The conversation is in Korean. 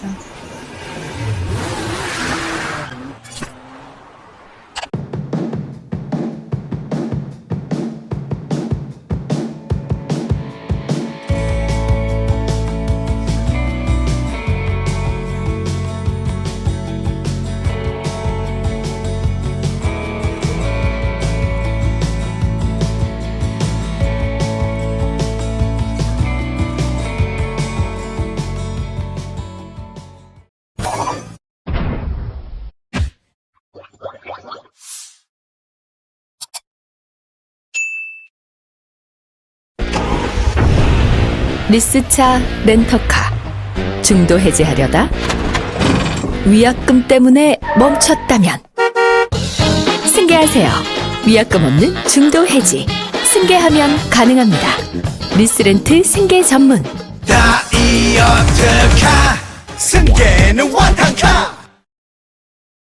Так. 리스차 렌터카. 중도 해지하려다 위약금 때문에 멈췄다면. 승계하세요. 위약금 없는 중도 해지. 승계하면 가능합니다. 리스렌트 승계 전문. 다이어트 카. 승계는 원탕카